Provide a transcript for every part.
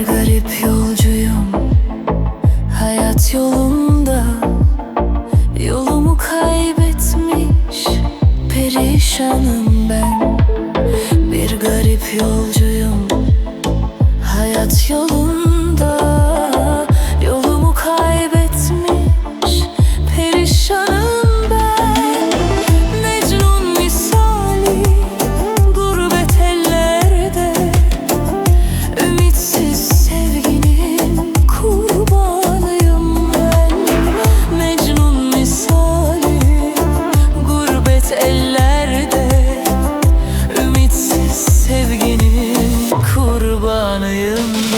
Bir garip yolcuyum. Hayat yolunda Yolumu kaybetmiş Perişanım ben. Bir garip yolcuyum. kurbanıyım.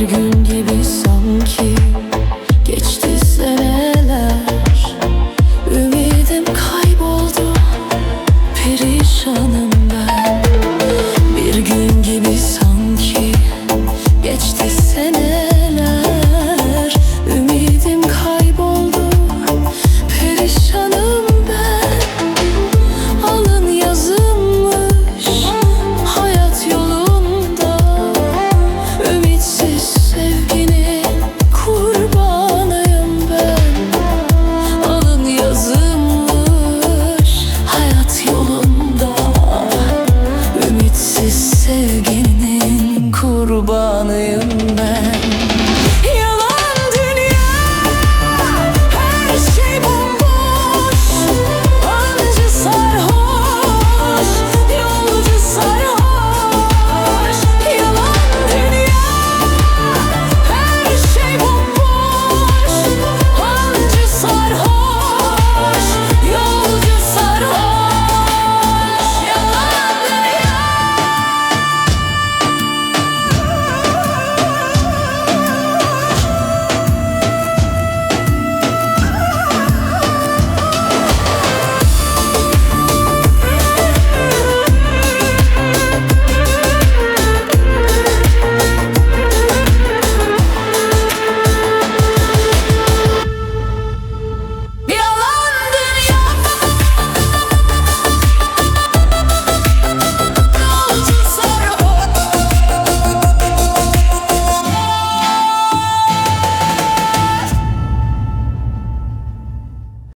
Bir gün gibi sanki geçti seneler. Ümidim kayboldu, perişanım.